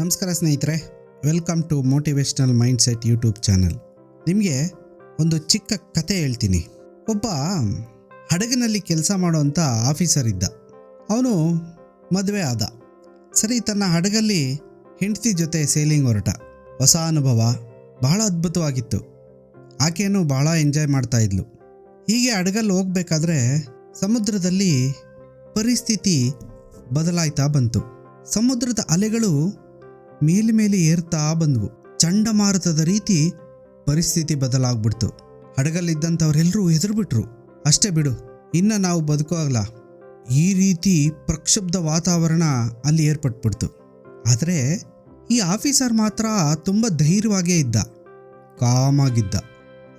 ನಮಸ್ಕಾರ ಸ್ನೇಹಿತರೆ welcome to motivational mind set YouTube channel ನಿಮಗೆ ಒಂದು ಚಿಕ್ಕ ಕತೆ ಹೇಳ್ತೀನಿ. ಒಬ್ಬ ಹಡಗಿನಲ್ಲಿ ಕೆಲಸ ಮಾಡುವಂಥ ಆಫೀಸರ್ ಇದ್ದ. ಅವನು ಮದುವೆ ಆದ. ಸರಿ, ತನ್ನ ಹಡಗಲ್ಲಿ ಹೆಂಡತಿ ಜೊತೆ ಸೇಲಿಂಗ್ ಹೊರಟ. ಹೊಸ ಅನುಭವ, ಬಹಳ ಅದ್ಭುತವಾಗಿತ್ತು. ಆಕೆಯನ್ನು ಬಹಳ ಎಂಜಾಯ್ ಮಾಡ್ತಾ ಇದ್ಲು. ಹೀಗೆ ಹಡಗಲ್ಲಿ ಹೋಗಬೇಕಾದ್ರೆ ಸಮುದ್ರದಲ್ಲಿ ಪರಿಸ್ಥಿತಿ ಬದಲಾಯ್ತಾ ಬಂತು. ಸಮುದ್ರದ ಅಲೆಗಳು ಮೇಲೆ ಮೇಲೆ ಏರ್ತಾ ಬಂದವು. ಚಂಡಮಾರುತದ ರೀತಿ ಪರಿಸ್ಥಿತಿ ಬದಲಾಗ್ಬಿಡ್ತು. ಹಡಗಲ್ಲಿದ್ದಂಥವರೆಲ್ಲರೂ ಹೆದರ್ಬಿಟ್ರು. ಅಷ್ಟೇ ಬಿಡು, ಇನ್ನು ನಾವು ಬದುಕೋಗಲ್ಲ ಈ ರೀತಿ ಪ್ರಕ್ಷುಬ್ಧ ವಾತಾವರಣ ಅಲ್ಲಿ ಏರ್ಪಟ್ಬಿಡ್ತು. ಆದರೆ ಈ ಆಫೀಸರ್ ಮಾತ್ರ ತುಂಬ ಧೈರ್ಯವಾಗೇ ಇದ್ದ. ಕಾಮಾಗಿದ್ದ.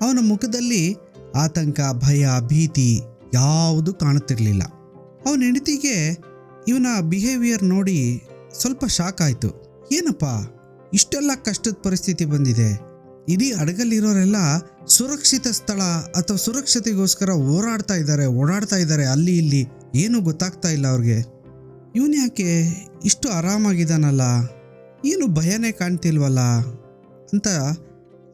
ಅವನ ಮುಖದಲ್ಲಿ ಆತಂಕ, ಭಯ, ಭೀತಿ ಯಾವುದೂ ಕಾಣುತ್ತಿರಲಿಲ್ಲ. ಅವನ ಹೆಂಡತಿಗೆ ಇವನ ಬಿಹೇವಿಯರ್ ನೋಡಿ ಸ್ವಲ್ಪ ಶಾಕ್ ಆಯಿತು. ಏನಪ್ಪ? ಇಷ್ಟೆಲ್ಲ ಕಷ್ಟದ ಪರಿಸ್ಥಿತಿ ಬಂದಿದೆ. ಇಡೀ ಹಡಗಲ್ಲಿರೋರೆಲ್ಲ ಸುರಕ್ಷಿತ ಸ್ಥಳ ಅಥವಾ ಸುರಕ್ಷತೆಗೋಸ್ಕರ ಓಡಾಡ್ತಾ ಇದ್ದಾರೆ ಓಡಾಡ್ತಾ ಇದ್ದಾರೆ, ಅಲ್ಲಿ ಇಲ್ಲಿ ಏನೂ ಗೊತ್ತಾಗ್ತಾ ಇಲ್ಲ ಅವ್ರಿಗೆ. ಇವನು ಯಾಕೆ ಇಷ್ಟು ಆರಾಮಾಗಿದ್ದಾನಲ್ಲ? ಏನು ಭಯನೇ ಕಾಣ್ತಿಲ್ವಲ್ಲ? ಅಂತ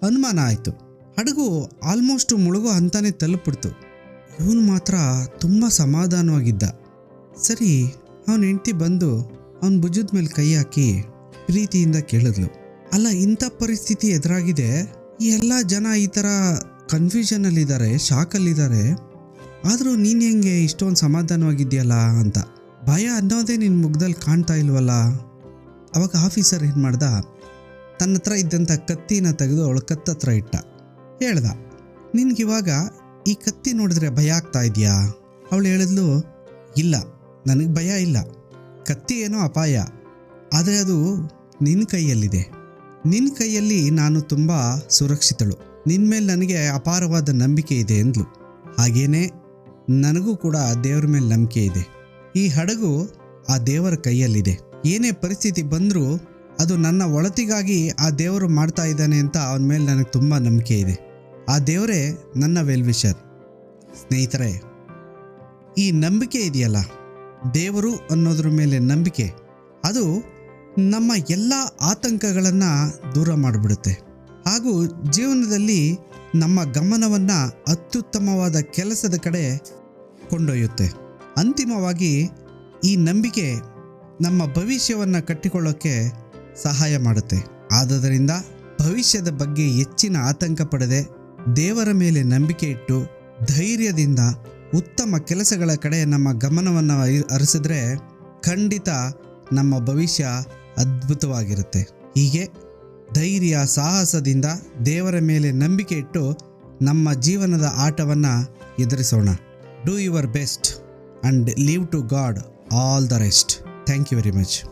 ಅನುಮಾನ ಆಯಿತು. ಹಡಗು ಆಲ್ಮೋಸ್ಟ್ ಮುಳುಗೋ ಹಂತನೇ ತಲುಪಿಡ್ತು ಇವನು ಮಾತ್ರ ತುಂಬ ಸಮಾಧಾನವಾಗಿದ್ದ. ಸರಿ, ಅವನ ಹೆಂಡ್ತಿ ಬಂದು ಅವನ ಭುಜದ ಮೇಲೆ ಕೈ ಹಾಕಿ ಪ್ರೀತಿಯಿಂದ ಕೇಳಿದ್ಲು. ಅಲ್ಲ, ಇಂಥ ಪರಿಸ್ಥಿತಿ ಎದುರಾಗಿದೆ. ಈ ಎಲ್ಲ ಜನ ಈ ಥರ ಕನ್ಫ್ಯೂಷನಲ್ಲಿದ್ದಾರೆ ಶಾಕಲ್ಲಿದ್ದಾರೆ. ಆದರೂ ನೀನು ಹೆಂಗೆ ಇಷ್ಟೊಂದು ಸಮಾಧಾನವಾಗಿದ್ಯಲ್ಲ ಅಂತ. ಭಯ ಅನ್ನೋದೇ ನಿನ್ನ ಮುಖದಲ್ಲಿ ಕಾಣ್ತಾ ಇಲ್ವಲ್ಲ? ಅವಾಗ ಆಫೀಸರ್ ಏನು ಮಾಡ್ದ? ತನ್ನ ಹತ್ರ ಇದ್ದಂಥ ಕತ್ತಿನ ತೆಗೆದು ಅವಳ ಕತ್ತತ್ರ ಇಟ್ಟ. ಹೇಳ್ದ ನಿನಗಿವಾಗ ಈ ಕತ್ತಿ ನೋಡಿದ್ರೆ ಭಯ ಆಗ್ತಾ ಇದೆಯಾ? ಅವಳು ಹೇಳಿದ್ಲು, ಇಲ್ಲ, ನನಗೆ ಭಯ ಇಲ್ಲ. ಕತ್ತಿ ಏನೋ ಅಪಾಯ. ಆದರೆ ಅದು ನಿನ್ನ ಕೈಯಲ್ಲಿದೆ. ನಿನ್ನ ಕೈಯಲ್ಲಿ ನಾನು ತುಂಬ ಸುರಕ್ಷಿತಳು. ನಿನ್ನ ಮೇಲೆ ನನಗೆ ಅಪಾರವಾದ ನಂಬಿಕೆ ಇದೆ ಎಂದ್ಲು. ಹಾಗೇನೇ ನನಗೂ ಕೂಡ ದೇವರ ಮೇಲೆ ನಂಬಿಕೆ ಇದೆ. ಈ ಹಡಗು ಆ ದೇವರ ಕೈಯಲ್ಲಿದೆ. ಏನೇ ಪರಿಸ್ಥಿತಿ ಬಂದರೂ ಅದು ನನ್ನ ಒಳತಿಗಾಗಿ ಆ ದೇವರು ಮಾಡ್ತಾ ಇದ್ದಾನೆ ಅಂತ ಅವನ ಮೇಲೆ ನನಗೆ ತುಂಬ ನಂಬಿಕೆ ಇದೆ. ಆ ದೇವರೇ ನನ್ನ ವೆಲ್ವಿಷರ್. ಸ್ನೇಹಿತರೆ, ಈ ನಂಬಿಕೆ ಇದೆಯಲ್ಲ? ದೇವರು ಅನ್ನೋದ್ರ ಮೇಲೆ ನಂಬಿಕೆ. ಅದು ನಮ್ಮ ಎಲ್ಲ ಆತಂಕಗಳನ್ನು ದೂರ ಮಾಡಿಬಿಡುತ್ತೆ. ಹಾಗೂ ಜೀವನದಲ್ಲಿ ನಮ್ಮ ಗಮನವನ್ನು ಅತ್ಯುತ್ತಮವಾದ ಕೆಲಸದ ಕಡೆ ಕೊಂಡೊಯ್ಯುತ್ತೆ. ಅಂತಿಮವಾಗಿ ಈ ನಂಬಿಕೆ ನಮ್ಮ ಭವಿಷ್ಯವನ್ನು ಕಟ್ಟಿಕೊಳ್ಳೋಕ್ಕೆ ಸಹಾಯ ಮಾಡುತ್ತೆ. ಆದ್ದರಿಂದ ಭವಿಷ್ಯದ ಬಗ್ಗೆ ಹೆಚ್ಚಿನ ಆತಂಕ ಪಡೆದೆ ದೇವರ ಮೇಲೆ ನಂಬಿಕೆ ಇಟ್ಟು ಧೈರ್ಯದಿಂದ ಉತ್ತಮ ಕೆಲಸಗಳ ಕಡೆ ನಮ್ಮ ಗಮನವನ್ನು ಹರಿಸಿದ್ರೆ ಖಂಡಿತ ನಮ್ಮ ಭವಿಷ್ಯ ಅದ್ಭುತವಾಗಿರುತ್ತೆ. ಹೀಗೆ ಧೈರ್ಯ, ಸಾಹಸದಿಂದ ದೇವರ ಮೇಲೆ ನಂಬಿಕೆ ಇಟ್ಟು ನಮ್ಮ ಜೀವನದ ಆಟವನ್ನು ಎದುರಿಸೋಣ. Do your best and leave to god all the rest thank you very much